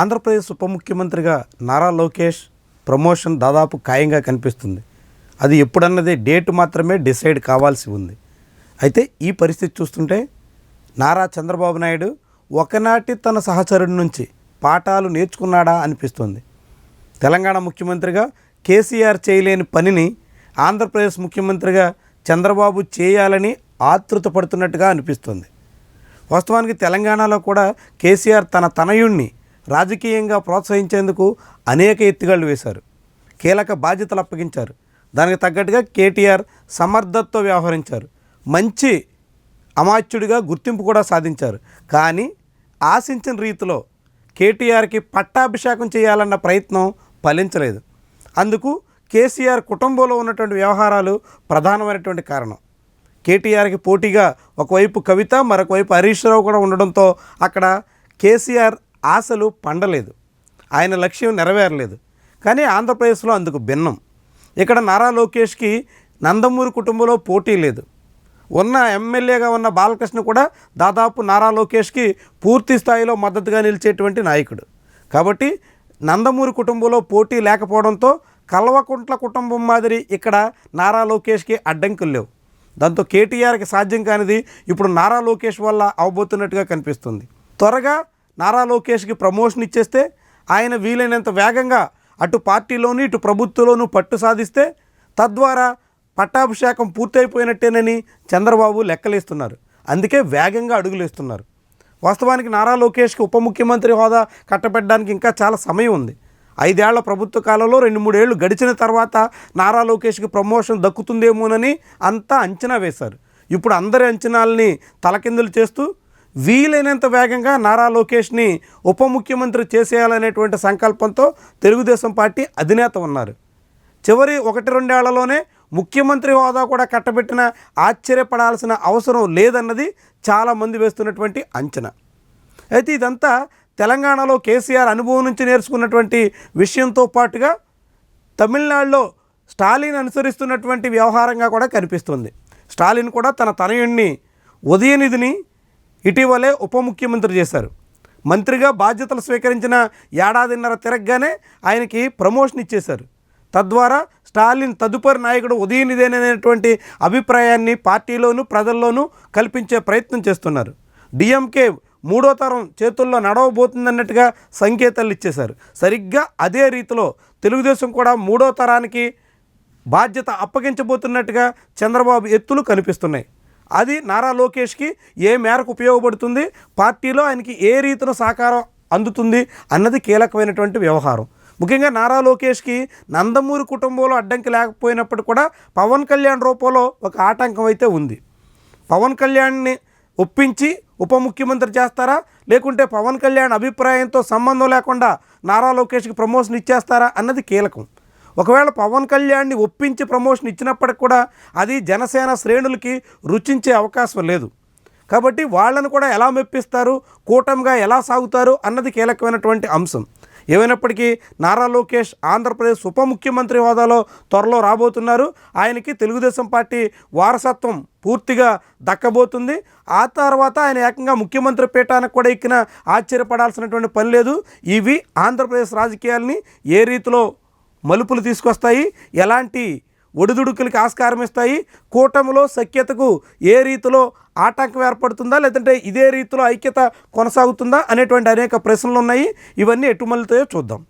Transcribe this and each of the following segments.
ఆంధ్రప్రదేశ్ ఉప ముఖ్యమంత్రిగా నారా లోకేష్ ప్రమోషన్ దాదాపు ఖాయంగా కనిపిస్తుంది. అది ఎప్పుడన్నది డేట్ మాత్రమే డిసైడ్ కావాల్సి ఉంది. అయితే ఈ పరిస్థితి చూస్తుంటే నారా చంద్రబాబు నాయుడు ఒకనాటి తన సహచరుడి నుంచి పాఠాలు నేర్చుకున్నాడా అనిపిస్తుంది. తెలంగాణ ముఖ్యమంత్రిగా కేసీఆర్ చేయలేని పనిని ఆంధ్రప్రదేశ్ ముఖ్యమంత్రిగా చంద్రబాబు చేయాలని ఆతృత పడుతున్నట్టుగా అనిపిస్తుంది. వాస్తవానికి తెలంగాణలో కూడా కేసీఆర్ తన తనయుణ్ణి రాజకీయంగా ప్రోత్సహించేందుకు అనేక ఎత్తుగళ్ళు వేశారు. కీలక బాధ్యతలు అప్పగించారు. దానికి తగ్గట్టుగా కేటీఆర్ సమర్థతతో వ్యవహరించారు. మంచి అమాత్యుడిగా గుర్తింపు కూడా సాధించారు. కానీ ఆశించిన రీతిలో కేటీఆర్కి పట్టాభిషేకం చేయాలన్న ప్రయత్నం ఫలించలేదు. అందుకు కేసీఆర్ కుటుంబంలో ఉన్నటువంటి వ్యవహారాలు ప్రధానమైనటువంటి కారణం. కేటీఆర్కి పోటీగా ఒకవైపు కవిత మరొకవైపు హరీష్ రావు కూడా ఉండడంతో అక్కడ కేసీఆర్ ఆశలు పండలేదు. ఆయన లక్ష్యం నెరవేరలేదు. కానీ ఆంధ్రప్రదేశ్లో అందుకు భిన్నం. ఇక్కడ నారా లోకేష్కి నందమూరి కుటుంబంలో పోటీ లేదు. ఉన్న ఎమ్మెల్యేగా ఉన్న బాలకృష్ణ కూడా దాదాపు నారా లోకేష్కి పూర్తి స్థాయిలో మద్దతుగా నిలిచేటువంటి నాయకుడు. కాబట్టి నందమూరి కుటుంబంలో పోటీ లేకపోవడంతో కల్వకుంట్ల కుటుంబం మాదిరి ఇక్కడ నారా లోకేష్కి అడ్డంకులు లేవు. దాంతో కేటీఆర్కి సాధ్యం కానిది ఇప్పుడు నారా లోకేష్ వల్ల అవబోతున్నట్టుగా కనిపిస్తుంది. త్వరగా నారా లోకేష్కి ప్రమోషన్ ఇచ్చేస్తే ఆయన వీలైనంత వేగంగా అటు పార్టీలోను ఇటు ప్రభుత్వంలోనూ పట్టు సాధిస్తే తద్వారా పట్టాభిషేకం పూర్తయిపోయినట్టేనని చంద్రబాబు లెక్కలేస్తున్నారు. అందుకే వేగంగా అడుగులేస్తున్నారు. వాస్తవానికి నారా లోకేష్కి ఉప ముఖ్యమంత్రి హోదా కట్టబెట్టడానికి ఇంకా చాలా సమయం ఉంది. ఐదేళ్ళ ప్రభుత్వ కాలంలో రెండు మూడేళ్ళు గడిచిన తర్వాత నారా లోకేష్కి ప్రమోషన్ దక్కుతుందేమోనని అంతా అంచనా వేశారు. ఇప్పుడు అందరి అంచనాలని తలకిందులు చేస్తూ వీలైనంత వేగంగా నారా లోకేష్ని ఉప ముఖ్యమంత్రి చేసేయాలనేటువంటి సంకల్పంతో తెలుగుదేశం పార్టీ అధినేత ఉన్నారు. చివరి ఒకటి రెండేళ్ళలోనే ముఖ్యమంత్రి హోదా కూడా కట్టబెట్టిన ఆశ్చర్యపడాల్సిన అవసరం లేదన్నది చాలామంది వేస్తున్నటువంటి అంచనా. అయితే ఇదంతా తెలంగాణలో కేసీఆర్ అనుభవం నుంచి నేర్చుకున్నటువంటి విషయంతో పాటుగా తమిళనాడులో స్టాలిన్ అనుసరిస్తున్నటువంటి వ్యవహారంగా కూడా కనిపిస్తుంది. స్టాలిన్ కూడా తన తనయుణ్ణి ఉదయనిధిని ఇటీవలే ఉప ముఖ్యమంత్రి చేశారు. మంత్రిగా బాధ్యతలు స్వీకరించిన ఏడాదిన్నర తిరగగానే ఆయనకి ప్రమోషన్ ఇచ్చేశారు. తద్వారా స్టాలిన్ తదుపరి నాయకుడు ఉదయనిదేననేటువంటి అభిప్రాయాన్ని పార్టీలోనూ ప్రజల్లోనూ కల్పించే ప్రయత్నం చేస్తున్నారు. డిఎంకే మూడో తరం చేతుల్లో నడవబోతుందన్నట్టుగా సంకేతాలు ఇచ్చేశారు. సరిగ్గా అదే రీతిలో తెలుగుదేశం కూడా మూడో తరానికి బాధ్యత అప్పగించబోతున్నట్టుగా చంద్రబాబు ఎత్తులు కనిపిస్తున్నాయి. అది నారా లోకేష్కి ఏ మేరకు ఉపయోగపడుతుంది? పార్టీలో ఆయనకి ఏ రీతిన సహకారం అందుతుంది అన్నది కీలకమైనటువంటి వ్యవహారం. ముఖ్యంగా నారా లోకేష్కి నందమూరి కుటుంబంలో అడ్డంకి లేకపోయినప్పుడు కూడా పవన్ కళ్యాణ్ రూపంలో ఒక ఆటంకం అయితే ఉంది. పవన్ కళ్యాణ్ని ఒప్పించి ఉప ముఖ్యమంత్రి చేస్తారా? లేకుంటే పవన్ కళ్యాణ్ అభిప్రాయంతో సంబంధం లేకుండా నారా లోకేష్కి ప్రమోషన్ ఇచ్చేస్తారా? అన్నది కీలకం. ఒకవేళ పవన్ కళ్యాణ్ని ఒప్పించి ప్రమోషన్ ఇచ్చినప్పటికి కూడా అది జనసేన శ్రేణులకి రుచించే అవకాశం లేదు. కాబట్టి వాళ్ళను కూడా ఎలా మెప్పిస్తారు కూటమిగా ఎలా సాగుతారు అన్నది కీలకమైనటువంటి అంశం. ఏమైనప్పటికీ నారా లోకేష్ ఆంధ్రప్రదేశ్ ఉప ముఖ్యమంత్రి హోదాలో త్వరలో రాబోతున్నారు. ఆయనకి తెలుగుదేశం పార్టీ వారసత్వం పూర్తిగా దక్కబోతుంది. ఆ తర్వాత ఆయన ఏకంగా ముఖ్యమంత్రి పీఠానికి కూడా ఎక్కిన ఆశ్చర్యపడాల్సినటువంటి పని లేదు. ఇవి ఆంధ్రప్రదేశ్ రాజకీయాల్ని ఏ రీతిలో మలుపులు తీసుకొస్తాయి. ఎలాంటి ఒడిదుడుకులకి ఆస్కారం ఇస్తాయి. కూటమిలో సఖ్యతకు ఏ రీతిలో ఆటంకం ఏర్పడుతుందా? లేదంటే ఇదే రీతిలో ఐక్యత కొనసాగుతుందా? అనేటువంటి అనేక ప్రశ్నలు ఉన్నాయి. ఇవన్నీ ఎటు మళ్ళీతాయో చూద్దాం.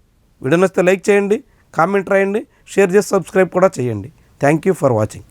వీడియో నచ్చితే లైక్ చేయండి కామెంట్ రాయండి షేర్ చేసి సబ్స్క్రైబ్ కూడా చేయండి. Thank you for watching.